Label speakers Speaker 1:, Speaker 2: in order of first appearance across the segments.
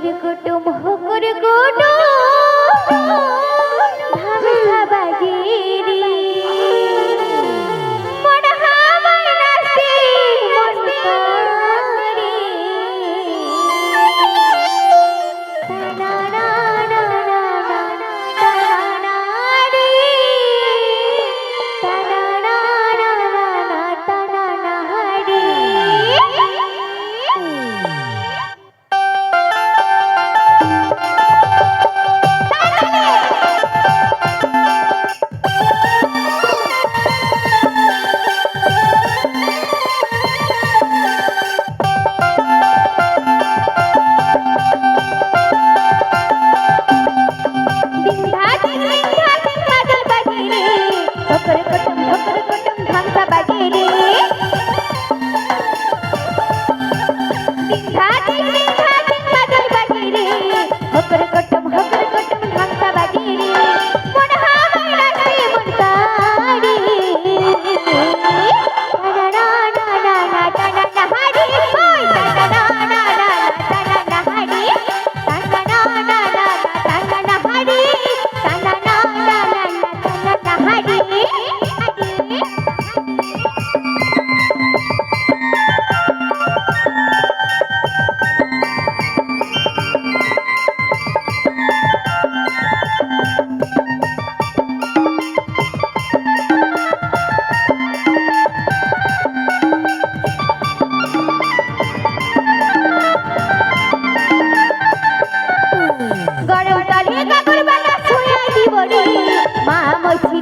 Speaker 1: হকুর কুটুম হকুর মা মৈত্রী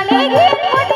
Speaker 1: alegria.